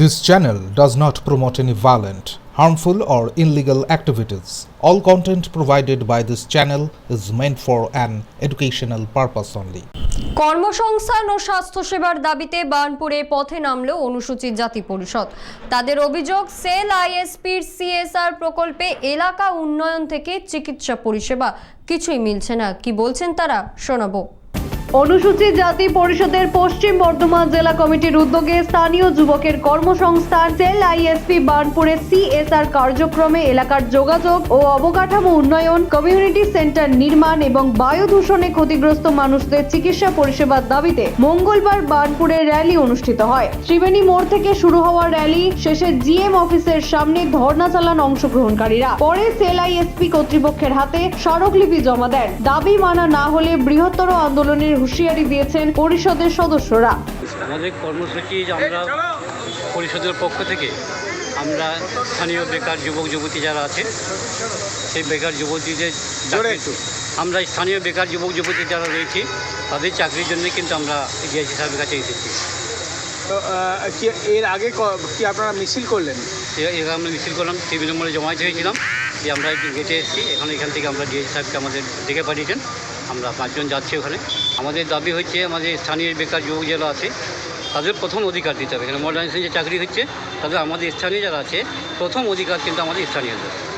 This channel does not promote any violent, harmful, or illegal activities. All content provided by this channel is meant for an educational purpose only. কর্মসংস্থান ও স্বাস্থ্যসেবার দাবিতে বার্নপুরে পথে নামল অনুসূচিত জাতি পরিষদ তাদের অভিযোগ সেল আইএসপির সিএসআর প্রকল্পে এলাকা উন্নয়ন থেকে চিকিৎসা পরিষেবা কিছুই মিলছে না কি বলছেন তারা শোনাবো অনুসূচিত জাতি পরিষদের পশ্চিম বর্ধমান জেলা কমিটির উদ্যোগে স্থানীয় যুবকের কর্মসংস্থান সেল আইএসপি বার্নপুরে সিএসআর কার্যক্রমে এলাকার যোগাযোগ ও অবকাঠামো উন্নয়ন, কমিউনিটি সেন্টার নির্মাণ এবং বায়ু দূষণে ক্ষতিগ্রস্ত মানুষদের চিকিৎসা পরিষেবার দাবিতে মঙ্গলবার বার্নপুরে র্যালি অনুষ্ঠিত হয়। ত্রিবেণী মোড় থেকে শুরু হওয়া র্যালি শেষে জিএম অফিসের সামনে ধর্ণা চালান অংশগ্রহণকারীরা। পরে সেল আইএসপি কর্তৃপক্ষের হাতে স্মারকলিপি জমা দেন। দাবি মানা না হলে বৃহত্তর আন্দোলনের হুঁশিয়ারি দিয়েছেন পরিষদের সদস্যরা। আমাদের কর্মসূচি যে আমরা পরিষদের পক্ষ থেকে আমরা স্থানীয় বেকার যুবক যুবতী যারা আছে সেই বেকার যুবতীদের আমরা স্থানীয় বেকার যুবক যুবতী যারা রয়েছে তাদের চাকরির জন্য কিন্তু আমরা ডিআইসি সাহেবের কাছে এসেছি। তো এর আগে ক- কি আপনারা মিছিল করলেন? এ- এবার আমরা মিছিল করলাম টেবিলের মোড়ে জমায়েত হয়েছিলাম যে আমরা একটু গেটে এসেছি এখন এখান থেকে আমরা ডিআইসি সাহেবকে আমাদের ডেকে পাঠিয়েছেন। আমরা পাঁচজন যাচ্ছি ওখানে। আমাদের দাবি হচ্ছে আমাদের স্থানীয় বেকার যুবক যারা আছে, তাদের প্রথম অধিকার দিতে হবে। এখানে মডার্নাইজেশন যে চাকরি হচ্ছে, তাদের আমাদের স্থানীয় যারা আছে, প্রথম অধিকার কিন্তু আমাদের স্থানীয়দের।